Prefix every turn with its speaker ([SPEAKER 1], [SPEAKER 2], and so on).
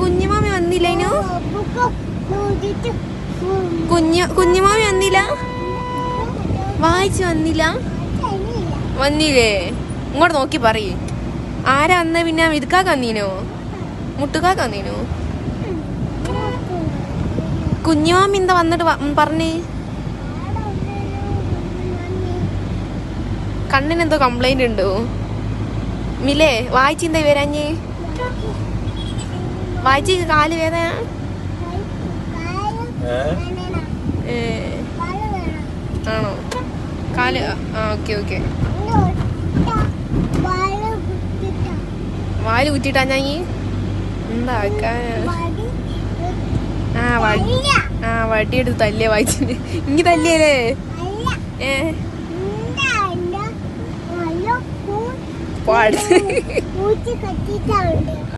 [SPEAKER 1] കുഞ്ഞുമാമി വന്നില്ലേനു കുഞ്ഞു കുഞ്ഞുമാമി വന്നില്ല? വായിച്ചു വന്നില്ല? വന്നില്ലേ? ഇങ്ങോട്ട് നോക്കി പറയേ. ആരാ വന്ന പിന്നെ? ഇതുക്കാക്ക വന്നീനോ? മുട്ടുകാക്ക വന്നീനോ? കുഞ്ഞുമാമി എന്താ വന്നിട്ട് പറഞ്ഞേ? കണ്ണിനെന്തോ കംപ്ലൈന്റ് ഉണ്ടോ? മിലേ വായിച്ചെന്താ വരാഞ്ഞേ? വായിച്ച് കാൽ വേദന? ആണോ? കാൽ ആ ഓക്കെ ഓക്കെ. വാൽ കുറ്റിട്ടാ ഞാൻ എന്താ? ആ വടി ആ വടിയെടുത്ത് തല്ലിയ വായിച്ചിട്ട് ഇങ്ങി തല്ലിയല്ലേ? ഏ. പാട്.